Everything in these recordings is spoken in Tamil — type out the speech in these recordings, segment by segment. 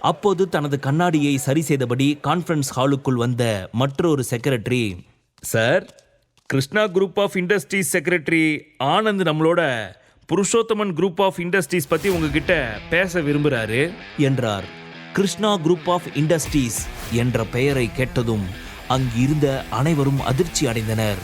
அப்போது தனது கண்ணாடியை சரி செய்தபடி கான்ஃபரன்ஸ் ஹாலுக்குள் வந்த மற்றொரு secretary sir Krishna group of industries secretary Anand நம்மளோட புருஷோத்தமன் குரூப் ஆஃப் இண்டஸ்ட்ரீஸ் பற்றி உங்ககிட்ட பேச விரும்புகிறாரு என்றார். கிருஷ்ணா குரூப் ஆஃப் இண்டஸ்ட்ரீஸ் என்ற பெயரை கேட்டதும் அங்கிருந்த அனைவரும் அதிர்ச்சி அடைந்தனர்.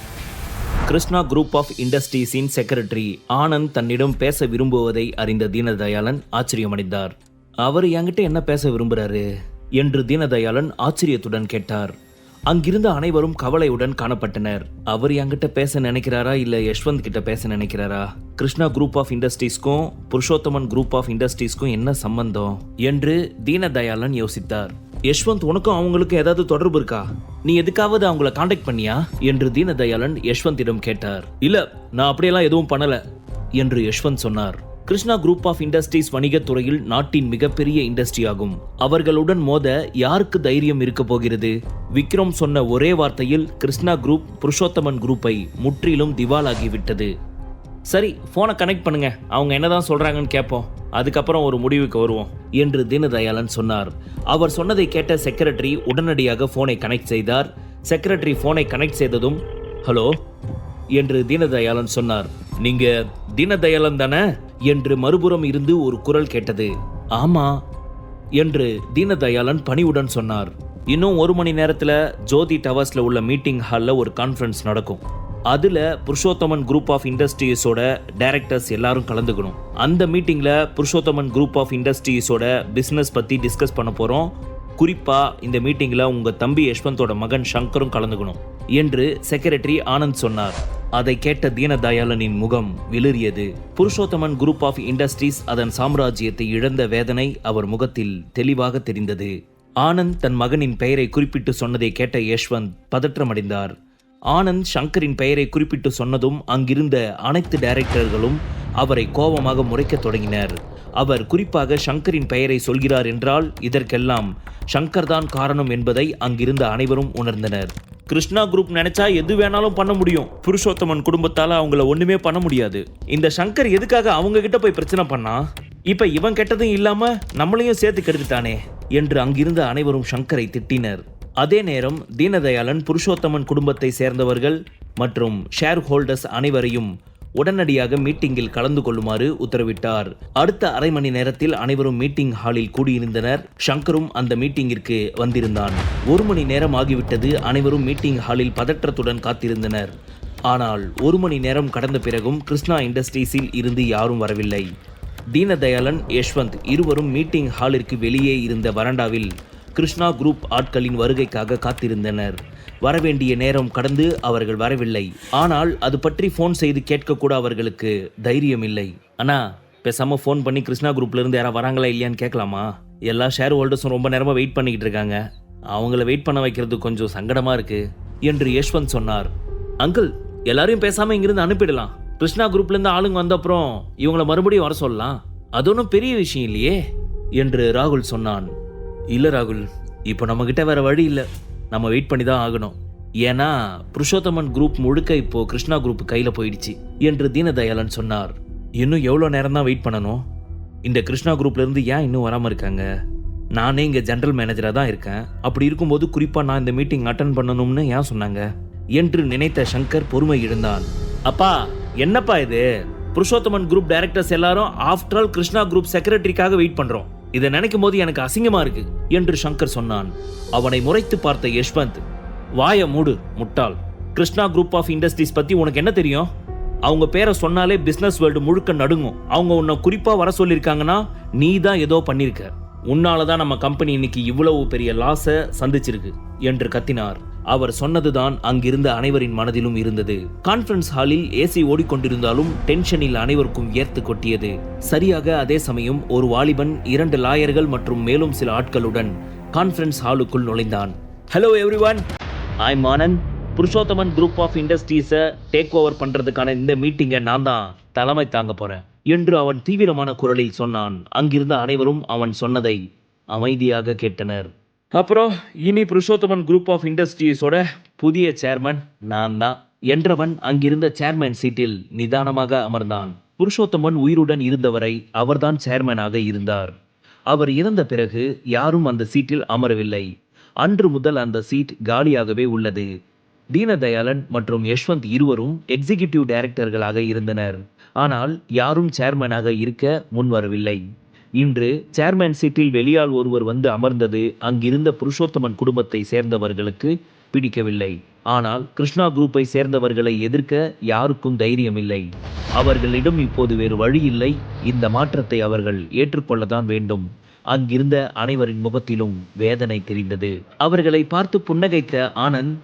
கிருஷ்ணா குரூப் ஆஃப் இண்டஸ்ட்ரீஸின் செக்ரட்டரி ஆனந்த் தன்னிடம் பேச விரும்புவதை அறிந்த தீனதயாளன் ஆச்சரியமடைந்தார். அவர் என்கிட்ட என்ன பேச விரும்புறாரு? என்று தீனதயாளன் ஆச்சரியத்துடன் கேட்டார். அங்கிருந்த அனைவரும் கவலையுடன் காணப்பட்டனர். அவர் என்கிட்ட பேச நினைக்கிறாரா இல்ல யஷ்வந்த் கிட்ட பேச நினைக்கிறாரா? கிருஷ்ணா குரூப் ஆஃப் இண்டஸ்ட்ரீஸ்க்கும் புருஷோத்தமன் குரூப் ஆஃப் இண்டஸ்ட்ரீஸ்க்கும் என்ன சம்பந்தம்? என்று தீனதயாளன் யோசித்தார். யஷ்வந்த் உனக்கும் அவங்களுக்கும் ஏதாவது தொடர்பு இருக்கா? நீ எதுக்காவது அவங்கள காண்டாக்ட் பண்ணியா? என்று தீனதயாளன் யஷ்வந்திடம் கேட்டார். இல்ல நான் அப்படியெல்லாம் எதுவும் பண்ணல என்று யஷ்வந்த் சொன்னார். கிருஷ்ணா குரூப் ஆஃப் இண்டஸ்ட்ரீஸ் வணிகத்துறையில் நாட்டின் மிகப்பெரிய இண்டஸ்ட்ரி ஆகும் அவர்களுடன் மோத யாருக்கு தைரியம் இருக்க போகிறது? விக்ரம் சொன்ன ஒரே வார்த்தையில் கிருஷ்ணா குரூப் புருஷோத்தமன் குரூப்பை முற்றிலும் திவாலாகிவிட்டது சரி ஃபோனை கனெக்ட் பண்ணுங்க. அவங்க என்னதான் சொல்றாங்கன்னு கேட்போம் அதுக்கப்புறம் ஒரு முடிவுக்கு வருவோம் என்று தீனதயாளன் சொன்னார். அவர் சொன்னதை கேட்ட செக்ரட்டரி உடனடியாக ஃபோனை கனெக்ட் செய்தார். செக்ரட்டரி ஃபோனை கனெக்ட் செய்ததும் ஹலோ என்று தீனதயாளன் சொன்னார். நீங்க தீனதயாளன் தானே? என்று மறுபுறம் இருந்து ஒரு குரல் கேட்டது. ஆமா என்று தீனதயாளன் பணிவுடன் சொன்னார். இன்னும் ஒரு மணி நேரத்தில் ஜோதி டவர்ஸில் உள்ள மீட்டிங் ஹாலில் ஒரு கான்ஃபரன்ஸ் நடக்கும். அதில் புருஷோத்தமன் குரூப் ஆஃப் இண்டஸ்ட்ரீஸோட டைரக்டர்ஸ் எல்லாரும் கலந்துக்கணும். அந்த மீட்டிங்கில் புருஷோத்தமன் குரூப் ஆஃப் இண்டஸ்ட்ரீஸோட பிஸ்னஸ் பற்றி டிஸ்கஸ் பண்ண போகிறோம் குறிப்பாக இந்த மீட்டிங்கில் உங்கள் தம்பி யஷ்வந்தோட மகன் ஷங்கரும் கலந்துக்கணும் என்று செக்ரட்டரி ஆனந்த் சொன்னார். அதை கேட்ட தீனதயாளனின் முகம் விளறியது புருஷோத்தமன் குரூப் ஆஃப் இண்டஸ்ட்ரீஸ் அதன் சாம்ராஜ்யத்தை இழந்த வேதனை அவர் முகத்தில் தெளிவாக தெரிந்தது. ஆனந்த் தன் மகனின் பெயரை குறிப்பிட்டு சொன்னதை கேட்ட யஷ்வந்த் பதற்றமடைந்தார். ஆனந்த் சங்கரின் பெயரை குறிப்பிட்டு சொன்னதும் அங்கிருந்த அனைத்து டைரக்டர்களும் அவரை கோபமாக முறைக்கத் தொடங்கினர். அவர் குறிப்பாக சங்கரின் பெயரை சொல்கிறார் என்றால் இதற்கெல்லாம் ஷங்கர் தான் காரணம் என்பதை அங்கிருந்த அனைவரும் உணர்ந்தனர். கிருஷ்ணா குரூப் நினைச்சா எது வேணாலும் பண்ண முடியும். புருஷோத்தமன் குடும்பத்தால அவங்கள ஒண்ணுமே பண்ண முடியாது. இந்த சங்கர் எதுக்காக அவங்க கிட்ட போய் பிரச்சனை பண்ணா? இப்ப இவன் கெட்டதும் இல்லாம நம்மளையும் சேர்த்து கெடுத்துட்டானே என்று அங்கிருந்த அனைவரும் சங்கரை திட்டினர். அதே நேரம் தீனதயாளன் புருஷோத்தமன் குடும்பத்தை சேர்ந்தவர்கள் மற்றும் ஷேர் ஹோல்டர்ஸ் அனைவரையும் உடனடியாக மீட்டிங்கில் கலந்து கொள்ளுமாறு உத்தரவிட்டார். அடுத்த அரை மணி நேரத்தில் அனைவரும் மீட்டிங் ஹாலில் கூடியிருந்தனர். சங்கரும் அந்த மீட்டிங்கிற்கு வந்திருந்தான். ஒரு மணி நேரம் ஆகிவிட்டது அனைவரும் மீட்டிங் ஹாலில் பதற்றத்துடன் காத்திருந்தனர். ஆனால் ஒரு மணி நேரம் கடந்த பிறகும் கிருஷ்ணா இண்டஸ்ட்ரீஸில் இருந்து யாரும் வரவில்லை. தீனதயாளன் யஷ்வந்த் இருவரும் மீட்டிங் ஹாலிற்கு வெளியே இருந்த வராண்டாவில் கிருஷ்ணா குரூப் ஆட்களின் வருகைக்காக காத்திருந்தனர். வரவேண்டிய நேரம் கடந்து அவர்கள் வரவில்லை. ஆனால் அது பற்றி ஃபோன் செய்து கேட்கக்கூட அவர்களுக்கு தைரியம் இல்லை அண்ணா பேசாம ஃபோன் பண்ணி கிருஷ்ணா குரூப்ல இருந்து யாராவது வராங்களா இல்லையான்னு கேட்கலாமா? எல்லா ஷேர் ஹோல்டர்ஸும் ரொம்ப நேரமா வெயிட் பண்ணிக்கிட்டு இருக்காங்க. அவங்கள வெயிட் பண்ண வைக்கிறது கொஞ்சம் சங்கடமா இருக்கு என்று யஷ்வந்த் சொன்னார். அங்கிள் எல்லாரையும் பேசாம இங்கிருந்து அனுப்பிடலாம். கிருஷ்ணா குரூப்ல இருந்து ஆளுங்க வந்த அப்புறம் இவங்கள மறுபடியும் வர சொல்லலாம். அது ஒன்றும் பெரிய விஷயம் இல்லையே என்று ராகுல் சொன்னான். இல்லை ராகுல் இப்போ நம்மக்கிட்ட வேறு வழி இல்லை. நம்ம வெயிட் பண்ணி தான் ஆகணும். ஏன்னா புருஷோத்தமன் குரூப் முழுக்க இப்போ கிருஷ்ணா குரூப் கையில் போயிடுச்சு என்று தீனதயாளன் சொன்னார். இன்னும் எவ்வளோ நேரம் தான் வெயிட் பண்ணணும்? இந்த கிருஷ்ணா குரூப்லேருந்து ஏன் இன்னும் வராமல் இருக்காங்க? நானே இங்கே ஜென்ரல் மேனேஜராக தான் இருக்கேன். அப்படி இருக்கும்போது குறிப்பாக நான் இந்த மீட்டிங் அட்டன் பண்ணணும்னு ஏன் சொன்னாங்க? என்று நினைத்த சங்கர் பொறுமை இழந்தான். அப்பா என்னப்பா இது? புருஷோத்தமன் குரூப் டைரக்டர்ஸ் எல்லாரும் ஆஃப்டர் ஆல் கிருஷ்ணா குரூப் செக்ரட்டரிக்காக வெயிட் பண்ணுறோம் இதை நினைக்கும் போது எனக்கு அசிங்கமா இருக்கு என்று சங்கர் சொன்னான். அவனை முறைத்து பார்த்த யஷ்வந்த் வாய மூடு முட்டாள். கிருஷ்ணா குரூப் ஆஃப் இண்டஸ்ட்ரீஸ் பத்தி உனக்கு என்ன தெரியும்? அவங்க பேரை சொன்னாலே பிசினஸ் வேர்ல்டு முழுக்க நடுங்கும். அவங்க உன்னை குறிப்பா வர சொல்லியிருக்காங்கன்னா நீ தான் ஏதோ பண்ணிருக்க உன்னால தான் நம்ம கம்பெனி இன்னைக்கு இவ்வளவு பெரிய லாஸை சந்திச்சிருக்கு என்று கத்தினார். அவர் சொன்னதுதான் அங்கிருந்த அனைவரின் மனதிலும் இருந்தது. கான்ஃபரன்ஸ் ஹாலில் ஏசி ஓடிக்கொண்டிருந்தாலும் டென்ஷனில் அனைவருக்கும் ஏர்த்து கொட்டியது. சரியாக அதே சமயம் ஒரு வாலிபன் இரண்டு லாயர்கள் மற்றும் மேலும் சில ஆட்களுடன் கான்ஃபரன்ஸ் ஹாலுக்குள் நுழைந்தான். ஹலோ எவ்ரி ஒன் ஐ மானன் புருஷோத்தமன் குரூப் ஆஃப் இண்டஸ்ட்ரீஸை டேக் ஓவர் பண்ணுறதுக்கான இந்த மீட்டிங்கை நான் தான் தலைமை தாங்க போகிறேன் என்று அவன் தீவிரமான குரலில் சொன்னான். அங்கிருந்த அனைவரும் அவன் சொன்னதை அமைதியாக கேட்டனர். அப்புறம் இனி புருஷோத்தமன் குரூப் ஆஃப் இண்டஸ்ட்ரீஸோட புதிய சேர்மன் நான் தான் என்றவன் அங்கிருந்த சேர்மேன் சீட்டில் நிதானமாக அமர்ந்தான். புருஷோத்தமன் உயிருடன் இருந்தவரை அவர்தான் சேர்மனாக இருந்தார். அவர் இறந்த பிறகு யாரும் அந்த சீட்டில் அமரவில்லை. அன்று முதல் அந்த சீட் காலியாகவே உள்ளது. தீனதயாளன் மற்றும் யஷ்வந்த் இருவரும் எக்ஸிகியூட்டிவ் டைரக்டர்களாக இருந்தனர். ஆனால் யாரும் சேர்மனாக இருக்க முன்வரவில்லை. இன்று சேர்மேன் சீட்டில் வெளியால் ஒருவர் வந்து அமர்ந்தது அங்கிருந்த புருஷோத்தமன் குடும்பத்தை சேர்ந்தவர்களுக்கு பிடிக்கவில்லை. ஆனால் கிருஷ்ணா குரூப்பை சேர்ந்தவர்களை எதிர்க்க யாருக்கும் தைரியமில்லை. அவர்களிடம் இப்போது வேறு வழி இல்லை. இந்த மாற்றத்தை அவர்கள் ஏற்றுக்கொள்ளத்தான் வேண்டும். அங்கிருந்த அனைவரின் முகத்திலும் வேதனை தெரிந்தது. அவர்களை பார்த்து புன்னகைத்த ஆனந்த்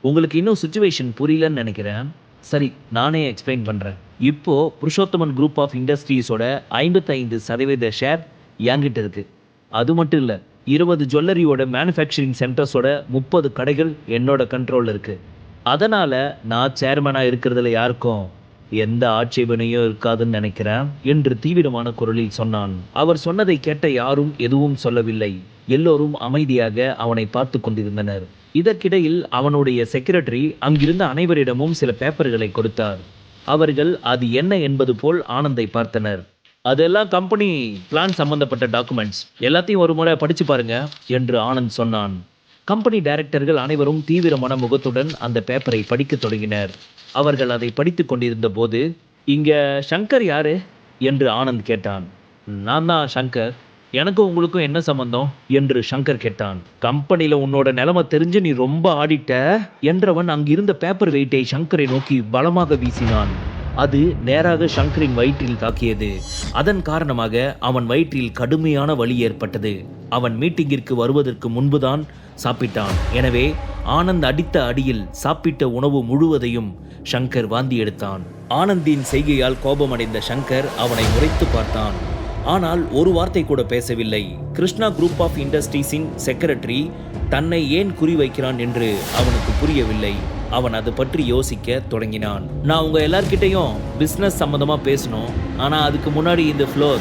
உங்களுக்கு இன்னும் சுச்சுவேஷன் புரியலன்னு நினைக்கிறேன். சரி நானே எக்ஸ்பிளைன் பண்ணுறேன் இப்போது புருஷோத்தமன் குரூப் ஆஃப் இண்டஸ்ட்ரீஸோட ஐம்பத்தைந்து சதவீத ஷேர் என்கிட்ட இருக்கு. அது மட்டும் இல்லை இருபது ஜுவல்லரியோட மேனுஃபேக்சரிங் சென்டர்ஸோட முப்பது கடைகள் என்னோட கண்ட்ரோலில் இருக்கு. அதனால் நான் சேர்மனாக இருக்கிறதுல யாருக்கும் எந்த ஆட்சேபனையும் இருக்காதுன்னு நினைக்கிறேன் என்று தீவிரமான குரலில் சொன்னான். அவர் சொன்னதை கேட்ட யாரும் எதுவும் சொல்லவில்லை. எல்லோரும் அமைதியாக அவனை பார்த்து கொண்டிருந்தனர். இதற்கிடையில் அவனுடைய செக்ரட்டரி அங்கிருந்த அனைவரிடமும் சில பேப்பர்களை கொடுத்தார். அவர்கள் அது என்ன என்பது போல் ஆனந்தை பார்த்தனர். அதெல்லாம் கம்பெனி பிளான் சம்பந்தப்பட்ட டாக்குமெண்ட்ஸ் எல்லாத்தையும் ஒரு முறை படிச்சு பாருங்க என்று ஆனந்த் சொன்னான். கம்பெனி டைரக்டர்கள் அனைவரும் தீவிரமான முகத்துடன் அந்த பேப்பரை படிக்கத் தொடங்கினர். அவர்கள் அதை படித்துக் கொண்டிருந்த போது இங்க சங்கர் யாரு? என்று ஆனந்த் கேட்டான். நான் தான் சங்கர். எனக்கும் உங்களுக்கும் என்ன சம்பந்தம்? என்று சங்கர் கேட்டான். கம்பெனியில உன்னோட நிலைமை தெரிஞ்சு நீ ரொம்ப ஆடிட்ட என்றவன் அங்கிருந்த பேப்பர் வெயிட்டை சங்கரை நோக்கி பலமாக வீசினான். அது நேராக சங்கரின் வயிற்றில் தாக்கியது. அதன் காரணமாக அவன் வயிற்றில் கடுமையான வலி ஏற்பட்டது. அவன் மீட்டிங்கிற்கு வருவதற்கு முன்புதான் சாப்பிட்டான். எனவே ஆனந்த் அடித்த அடியில் சாப்பிட்ட உணவு முழுவதையும் சங்கர் வாந்தி எடுத்தான். ஆனந்தின் செய்கையால் கோபமடைந்த சங்கர் அவனை முறைத்து பார்த்தான். ஆனால் ஒரு வார்த்தை கூட பேசவில்லை. கிருஷ்ணா குரூப் ஆஃப் இண்டஸ்ட்ரீஸின் செக்ரட்டரி தன்னை ஏன் குறிவைக்கிறான் என்று அவனுக்கு புரியவில்லை. அவன் அது பற்றி யோசிக்க தொடங்கினான். நான் உங்க எல்லார்கிட்டையும் பிஸ்னஸ் சம்மந்தமா பேசணும். ஆனா அதுக்கு முன்னாடி இந்த ஃப்ளோர்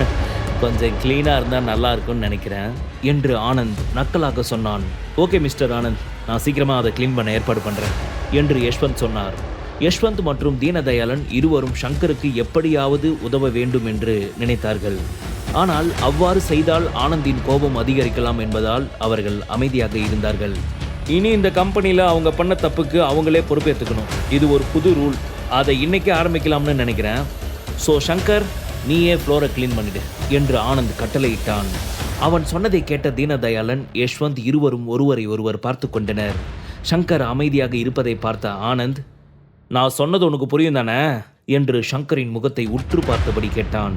கொஞ்சம் க்ளீனாக இருந்தால் நல்லா இருக்கும்னு நினைக்கிறேன் என்று ஆனந்த் நக்கலாக சொன்னான். ஓகே மிஸ்டர் ஆனந்த் நான் சீக்கிரமாக அதை க்ளீன் பண்ண ஏற்பாடு பண்ணுறேன் என்று யஷ்வந்த் சொன்னார். யஷ்வந்த் மற்றும் தீனதயாளன் இருவரும் சங்கருக்கு எப்படியாவது உதவ வேண்டும் என்று நினைத்தார்கள். ஆனால் அவ்வாறு செய்தால் ஆனந்தின் கோபம் அதிகரிக்கலாம் என்பதால் அவர்கள் அமைதியாக இருந்தார்கள். இனி இந்த கம்பெனியில் அவங்க பண்ண தப்புக்கு அவங்களே பொறுப்பேற்றுக்கணும் இது ஒரு புது ரூல். அதை இன்னைக்கே ஆரம்பிக்கலாம்னு நினைக்கிறேன். ஸோ சங்கர் நீயே ஃப்ளோரை க்ளீன் பண்ணிடு என்று ஆனந்த் கட்டளையிட்டான். அவன் சொன்னதை கேட்ட தீனதயாளன் யஷ்வந்த் இருவரும் ஒருவரை ஒருவர் பார்த்து கொண்டனர். சங்கர் அமைதியாக இருப்பதை பார்த்த ஆனந்த் நான் சொன்னது உனக்கு புரியும் தானே? என்று சங்கரின் முகத்தை உற்று பார்த்தபடி கேட்டான்.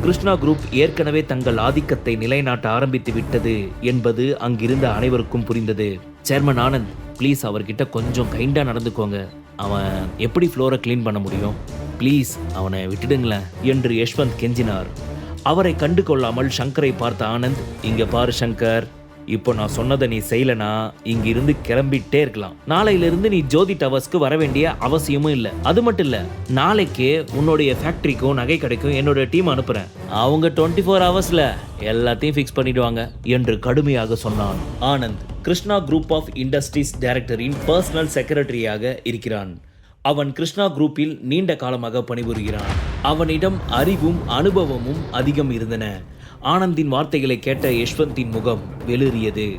கிருஷ்ணா குரூப் ஏற்கனவே தங்கள் ஆதிக்கத்தை நிலைநாட்ட ஆரம்பித்து விட்டது என்பது அங்கிருந்த அனைவருக்கும் புரிந்தது. சேர்மன் ஆனந்த் ப்ளீஸ் அவர்கிட்ட கொஞ்சம் கைண்டாக நடந்துக்கோங்க. அவன் எப்படி ஃப்ளோரை க்ளீன் பண்ண முடியும்? ப்ளீஸ் அவனை விட்டுடுங்களேன் என்று யஷ்வந்த் கெஞ்சினார். அவரை கண்டு கொள்ளாமல் சங்கரை பார்த்த ஆனந்த் இங்கே பாரு சங்கர் இப்போ நான் சொன்னதை நீ செய்யலனா இங்க இருந்து கிளம்பிட்டே இருக்கலாம். நாளையிலிருந்து நீ ஜோதி டவர்ஸ்க்கு வர வேண்டிய அவசியமும் இல்லை. அது மட்டும் இல்ல நாளைக்கே உன்னுடைய ஃபேக்டரிக்கும் நகை கடைக்கும் என்னோட டீம் அனுப்புறேன். அவங்க டுவெண்ட்டி ஃபோர் ஹவர்ஸ்ல எல்லாத்தையும் ஃபிக்ஸ் பண்ணிடுவாங்க என்று கடுமையாக சொன்னான் Anand. Krishna group of industries டைரக்டரின் personal செக்ரட்டரியாக இருக்கிறான். அவன் கிருஷ்ணா குரூப்பில் நீண்ட காலமாக பணிபுரிகிறான். அவனிடம் அறிவும் அனுபவமும் அதிகம் இருந்தன. ஆனந்தின் வார்த்தைகளை கேட்ட யஷ்வந்தின் முகம் வெளிறியது.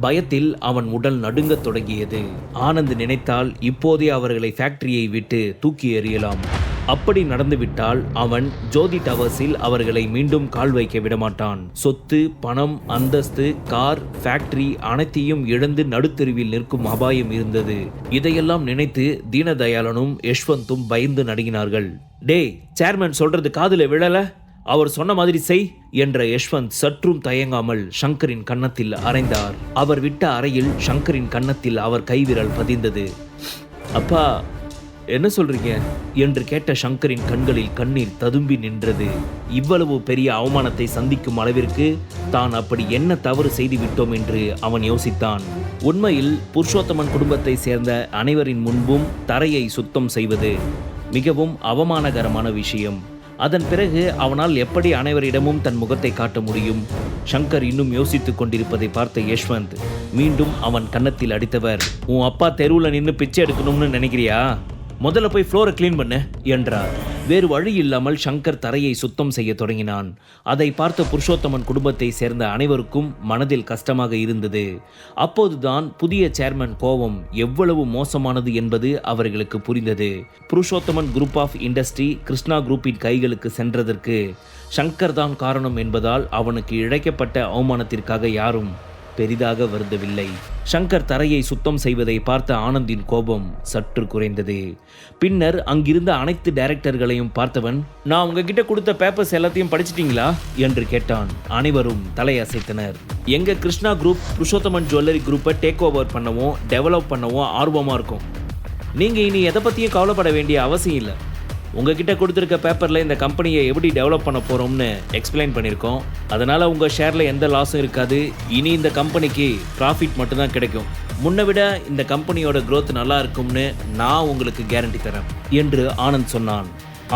பயத்தில் அவன் உடல் நடுங்கத் தொடங்கியது. ஆனந்த் நினைத்தால் இப்போதே அவர்களை ஃபேக்டரியை விட்டு தூக்கி எறியலாம். அப்படி நடந்துவிட்டால் அவன் ஜோதி டவர்ஸில் அவர்களை மீண்டும் கால் வைக்க விடமாட்டான். சொத்து பணம் அந்தஸ்து கார் ஃபேக்டரி அனைத்தையும் இழந்து நடுத்தெருவில் நிற்கும் அபாயம் இருந்தது. இதையெல்லாம் நினைத்து தீனதயாளனும் யஷ்வந்தும் பயந்து நடுங்கினார்கள். டேய் சேர்மன் சொல்றது காதுல விழல? அவர் சொன்ன மாதிரி செய் என்ற யஷ்வந்த் சற்றும் தயங்காமல் சங்கரின் கன்னத்தில் அறைந்தார். அவர் விட்ட அறையில் சங்கரின் கன்னத்தில் அவர் கைவிரல் பதிந்தது. அப்பா என்ன சொல்றீங்க? என்று கேட்ட சங்கரின் கண்களில் கண்ணீர் ததும்பி நின்றது. இவ்வளவு பெரிய அவமானத்தை சந்திக்கும் அளவிற்கு தான் அப்படி என்ன தவறு செய்து விட்டோம் என்று அவன் யோசித்தான். உண்மையில் புருஷோத்தமன் குடும்பத்தை சேர்ந்த அனைவரின் முன்பும் தரையை சுத்தம் செய்வது மிகவும் அவமானகரமான விஷயம். அதன் பிறகு அவனால் எப்படி அனைவரிடமும் தன் முகத்தை காட்ட முடியும்? சங்கர் இன்னும் யோசித்துக் கொண்டிருப்பதை பார்த்த யஷ்வந்த் மீண்டும் அவன் கன்னத்தில் அடித்தவர். உன் அப்பா தெருவில் நின்று பிச்சை எடுக்கணும்னு நினைக்கிறியா? முதல்ல போய் ஃப்ளோரை க்ளீன் பண்ணு என்றார். வேறு வழி இல்லாமல் சங்கர் தரையை சுத்தம் செய்ய தொடங்கினான். அதை பார்த்த புருஷோத்தமன் குடும்பத்தை சேர்ந்த அனைவருக்கும் மனதில் கஷ்டமாக இருந்தது. அப்போதுதான் புதிய சேர்மன் கோவம் எவ்வளவு மோசமானது என்பது அவர்களுக்கு புரிந்தது. Purushothaman group of industry Krishna குரூப்பின் கைகளுக்கு சென்றதற்கு சங்கர் தான் காரணம் என்பதால் அவனுக்கு இழைக்கப்பட்ட அவமானத்திற்காக யாரும் பெரிதாக வருந்தவில்லை. சங்கர் தரையை சுத்தம் செய்வதை பார்த்த ஆனந்தின் கோபம் சற்று குறைந்தது. பின்னர் அங்கிருந்த அனைத்து டைரக்டர்களையும் பார்த்தவன் நான் உங்ககிட்ட கொடுத்த பேப்பர்ஸ் எல்லாத்தையும் படிச்சிட்டீங்களா? என்று கேட்டான். அனைவரும் தலையசைத்தனர். எங்க கிருஷ்ணா குரூப் புருஷோத்தமன் ஜுவல்லரி குரூப்பை டேக் ஓவர் பண்ணவும் டெவலப் பண்ணவும் ஆர்வமா இருக்கும். நீங்க இனி எதை பத்தியும் கவலைப்பட வேண்டிய அவசியம் இல்லை. உங்ககிட்ட கொடுத்துருக்க பேப்பரில் இந்த கம்பெனியை எப்படி டெவலப் பண்ண போகிறோம்னு எக்ஸ்பிளைன் பண்ணியிருக்கோம் அதனால் உங்கள் ஷேரில் எந்த லாஸும் இருக்காது. இனி இந்த கம்பெனிக்கு ப்ராஃபிட் மட்டும்தான் கிடைக்கும். முன்னை விட இந்த கம்பெனியோட க்ரோத் நல்லா இருக்கும்னு நான் உங்களுக்கு கேரண்டி தரேன் என்று ஆனந்த் சொன்னான்.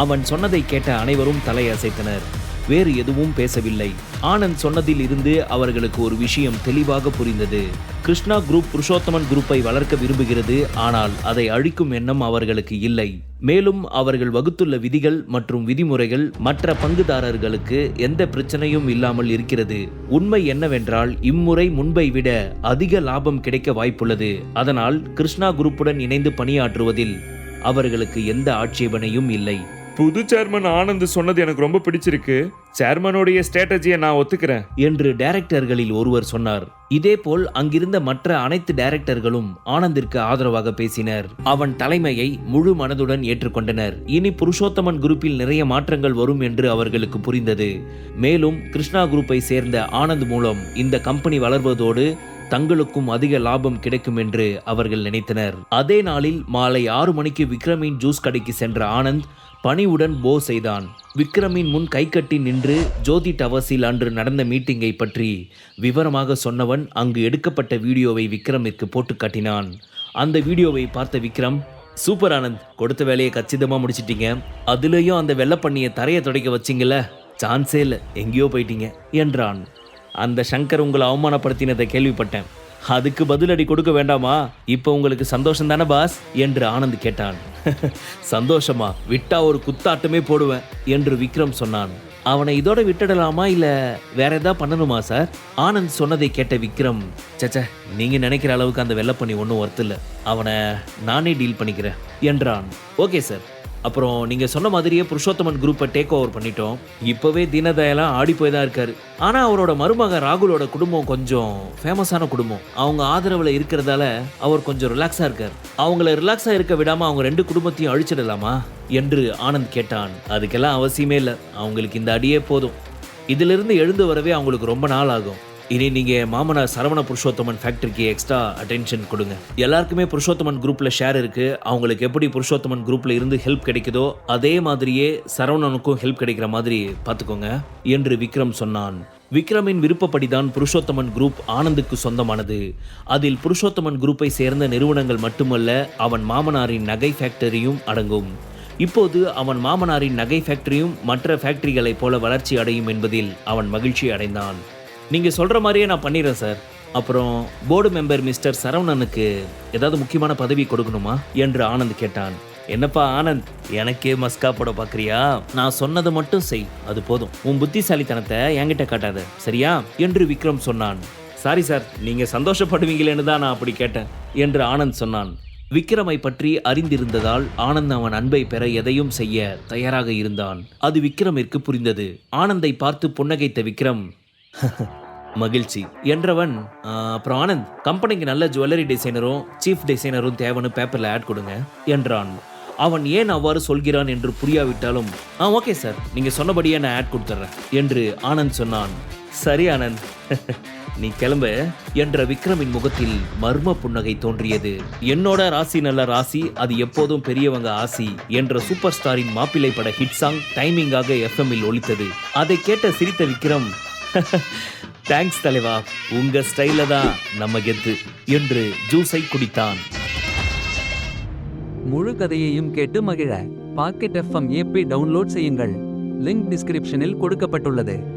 அவன் சொன்னதை கேட்ட அனைவரும் தலையசைத்தனர். வேறு எதுவும் பேசவில்லை. ஆனந்த் சொன்னதில் இருந்து அவர்களுக்கு ஒரு விஷயம் தெளிவாக புரிந்தது. கிருஷ்ணா குரூப் புருஷோத்தமன் குரூப்பை வளர்க்க விரும்புகிறது ஆனால் அதை அழிக்கும் எண்ணம் அவர்களுக்கு இல்லை. மேலும் அவர்கள் வகுத்துள்ள விதிகள் மற்றும் விதிமுறைகள் மற்ற பங்குதாரர்களுக்கு எந்த பிரச்சனையும் இல்லாமல் இருக்கிறது. உண்மை என்னவென்றால் இம்முறை முன்பை விட அதிக லாபம் கிடைக்க வாய்ப்புள்ளது. அதனால் கிருஷ்ணா குரூப்புடன் இணைந்து பணியாற்றுவதில் அவர்களுக்கு எந்த ஆட்சேபனையும் இல்லை. புது சேர்மன் ஆனந்த் சொன்னது எனக்கு ரொம்ப பிடிச்சிருக்கு. சேர்மனுடைய ஸ்ட்ராட்டஜியை நான் ஒத்துக்கிறேன். என்று டைரக்டர்களில் ஒருவர் சொன்னார். இதேபோல் அங்கிருந்த மற்ற அனைத்து டைரக்டர்களும் ஆனந்திற்கு ஆதரவாக பேசினர். அவன் தலைமையை முழு மனதுடன் ஏற்றுக்கொண்டனர். இனி புருஷோத்தமன் குரூப்பில் நிறைய மாற்றங்கள் வரும் என்று அவர்களுக்கு புரிந்தது. மேலும் கிருஷ்ணா குரூப்பை சேர்ந்த ஆனந்த் மூலம் இந்த கம்பெனி வளர்வதோடு தங்களுக்கும் அதிக லாபம் கிடைக்கும் என்று அவர்கள் நினைத்தனர். அதே நாளில் மாலை ஆறு மணிக்கு விக்ரமின் ஜூஸ் கடைக்கு சென்ற ஆனந்த் பணிவுடன் போ செய்தான். விக்ரமின் முன் கைகட்டி நின்று ஜோதி டவர்ஸில் அன்று நடந்த மீட்டிங்கை பற்றி விவரமாக சொன்னவன் அங்கு எடுக்கப்பட்ட வீடியோவை விக்ரமிற்கு போட்டு காட்டினான். அந்த வீடியோவை பார்த்த விக்ரம் சூப்பர் ஆனந்த் கொடுத்த வேலையை கச்சிதமாக முடிச்சிட்டீங்க. அதுலேயும் அந்த வெள்ளப்பண்ணியை தரையை துடைக்க வச்சிங்கள சான்ஸே இல்லை. எங்கேயோ போயிட்டீங்க என்றான். அந்த சங்கர் உங்களை அவமானப்படுத்தினதை கேள்விப்பட்டேன். அதுக்கு பதிலடி கொடுக்க வேண்டாமா? இப்போ உங்களுக்கு சந்தோஷம் தானே பாஸ்? என்று ஆனந்த் கேட்டான். சந்தோஷமா விட்டா ஒரு குத்தாட்டமே போடுவேன் என்று விக்ரம் சொன்னான். அவனை இதோட விட்டுடலாமா இல்ல வேற ஏதாவது பண்ணணுமா சார்? ஆனந்த் சொன்னதை கேட்ட விக்ரம் சச்ச நீங்க நினைக்கிற அளவுக்கு அந்த வெள்ளப்பண்ணி ஒன்றும் ஒர்த்து இல்லை. அவனை நானே டீல் பண்ணிக்கிறேன் என்றான். ஓகே சார் அப்புறம் நீங்க சொன்ன மாதிரியே புருஷோத்தமன் குரூப்பை டேக் ஓவர் பண்ணிட்டோம். இப்பவே தீனதயாலாம் ஆடி போய் தான் இருக்காரு. ஆனா அவரோட மருமக ராகுலோட குடும்பம் கொஞ்சம் ஃபேமஸான குடும்பம். அவங்க ஆதரவுல இருக்கிறதால அவர் கொஞ்சம் ரிலாக்ஸா இருக்கார். அவங்கள ரிலாக்ஸா இருக்க விடாம அவங்க ரெண்டு குடும்பத்தையும் அழிச்சிடலாமா? என்று ஆனந்த் கேட்டான். அதுக்கெல்லாம் அவசியமே இல்லை. அவங்களுக்கு இந்த அடியே போதும். இதிலிருந்து எழுந்து வரவே அவங்களுக்கு ரொம்ப நாள் ஆகும். இனி நீங்கள் மாமனார் சரவண புருஷோத்தமன் ஃபேக்டரிக்கு எக்ஸ்ட்ரா அட்டென்ஷன் கொடுங்க. எல்லாருக்குமே புருஷோத்தமன் குரூப்பில் ஷேர் இருக்குது அவங்களுக்கு எப்படி புருஷோத்தமன் குரூப்பில் இருந்து ஹெல்ப் கிடைக்குதோ அதே மாதிரியே சரவணனுக்கும் ஹெல்ப் கிடைக்கிற மாதிரி பார்த்துக்கோங்க. என்று விக்ரம் சொன்னான். விக்ரமின் விருப்பப்படிதான் புருஷோத்தமன் குரூப் ஆனந்துக்கு சொந்தமானது. அதில் புருஷோத்தமன் குரூப்பை சேர்ந்த நிறுவனங்கள் மட்டுமல்ல அவன் மாமனாரின் நகை ஃபேக்டரியும் அடங்கும். இப்போது அவன் மாமனாரின் நகை ஃபேக்டரியும் மற்ற ஃபேக்டரிகளைப் போல வளர்ச்சி அடையும் என்பதில் அவன் மகிழ்ச்சி அடைந்தான். நீங்கள் சொல்கிற மாதிரியே நான் பண்ணிடுறேன் சார். அப்புறம் போர்டு மெம்பர் மிஸ்டர் சரவணனுக்கு ஏதாவது முக்கியமான பதவி கொடுக்கணுமா? என்று ஆனந்த் கேட்டான். என்னப்பா ஆனந்த் எனக்கே மஸ்கா போட பார்க்குறியா நான் சொன்னதை மட்டும் செய் அது போதும். உன் புத்திசாலித்தனத்தை என்கிட்ட காட்டாத சரியா? என்று விக்ரம் சொன்னான். சாரி சார் நீங்கள் சந்தோஷப்படுவீங்களேன்னு தான் நான் அப்படி கேட்டேன் என்று ஆனந்த் சொன்னான். விக்ரமை பற்றி அறிந்திருந்ததால் ஆனந்த் அவன் அன்பை பெற எதையும் செய்ய தயாராக இருந்தான். அது விக்ரமிற்கு புரிந்தது. ஆனந்தை பார்த்து புன்னகைத்த விக்ரம் மகிழ்ச்சி. என்றவன் அப்புறம் ஆனந்த் கம்பெனிக்கு நல்ல ஜுவல்லரி டிசைனரும் சீஃப் டிசைனரும் தேவைன்னு பேப்பரில் ஆட் கொடுங்க என்றான். அவன் ஏன் அவ்வாறு சொல்கிறான் என்று புரியாவிட்டாலும் ஆ ஓகே சார் நீங்கள் சொன்னபடியே நான் ஆட் கொடுத்துட்றேன் என்று ஆனந்த் சொன்னான். சரி ஆனந்த் நீ கிளம்பு என்ற விக்ரமின் முகத்தில் மர்ம புன்னகை தோன்றியது. என்னோட ராசி நல்ல ராசி அது எப்போதும் பெரியவங்க ஆசி என்ற சூப்பர் ஸ்டாரின் மாப்பிள்ளை பட ஹிட் சாங் டைமிங்காக எஃப்எம்மில் ஒலித்தது. அதை கேட்ட சிரித்த விக்ரம் தேங்க்ஸ் தலைவா. உங்க ஸ்டைல தான் நம்ம கெத்து. என்று ஜூஸை குடித்தான். முழு கதையையும் கேட்டு மகிழ. பாக்கெட் எஃப்எம் ஏபி டவுன்லோட் செய்யுங்கள். லிங்க் டிஸ்கிரிப்ஷனில் கொடுக்கப்பட்டுள்ளது.